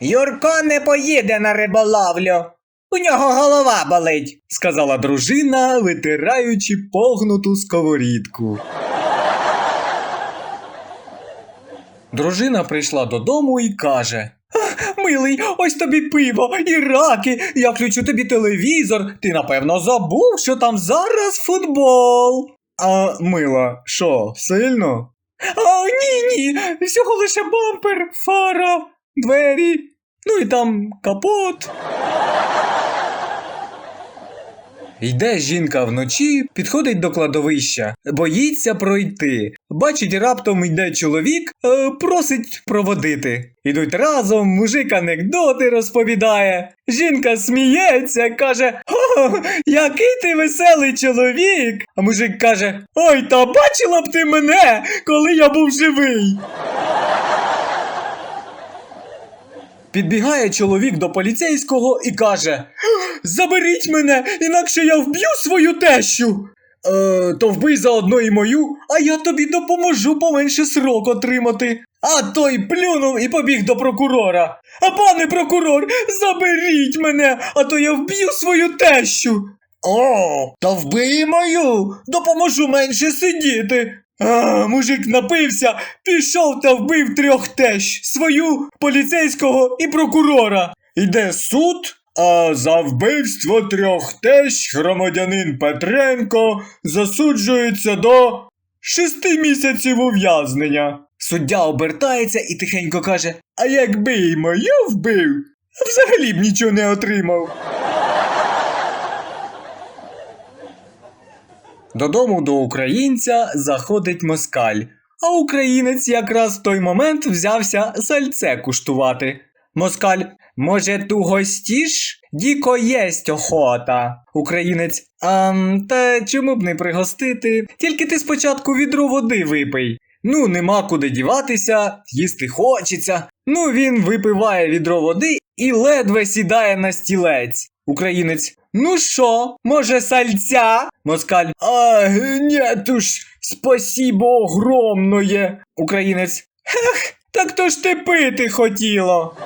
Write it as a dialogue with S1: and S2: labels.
S1: Юрко не поїде на риболовлю. У нього голова болить, сказала дружина, витираючи погнуту сковорідку. Дружина прийшла додому і каже: Милий, ось тобі пиво і раки. Я включу тобі телевізор. Ти напевно забув, що там зараз футбол. А мила, що, сильно? А, ні, ні. Всього лише бампер, фара, двері, ну і там капот. Йде жінка вночі, підходить до кладовища, боїться пройти. Бачить, раптом йде чоловік, е, просить проводити. Ідуть разом, мужик анекдоти розповідає. Жінка сміється, каже: О, який ти веселий чоловік. А мужик каже: Ой, та бачила б ти мене, коли я був живий. Підбігає чоловік до поліцейського і каже: Заберіть мене, інакше я вб'ю свою тещу. Е, то вбий заодно і мою, а я тобі допоможу поменше срок отримати. А той плюнув і побіг до прокурора. А пане прокурор, заберіть мене, а то я вб'ю свою тещу. О, та вбий мою, допоможу менше сидіти. Мужик напився, пішов та вбив трьох тещ, свою, поліцейського і прокурора. Іде суд, а за вбивство трьох тещ громадянин Петренко засуджується до шести місяців ув'язнення. Суддя обертається і тихенько каже: А якби й мою вбив, взагалі б нічого не отримав. Додому до українця заходить москаль, а українець якраз в той момент взявся сальце куштувати. Москаль, може, ту гостіш? Діко єсть охота. Українець, ам, та чому б не пригостити? Тільки ти спочатку відро води випий. Ну, нема куди діватися, їсти хочеться. Ну, він випиває відро води і ледве сідає на стілець. Українець. Ну що, може сальця? Москаль. А, нету ж, спасибо огромное. Українець. Хех, так то ж ти пити хотіло.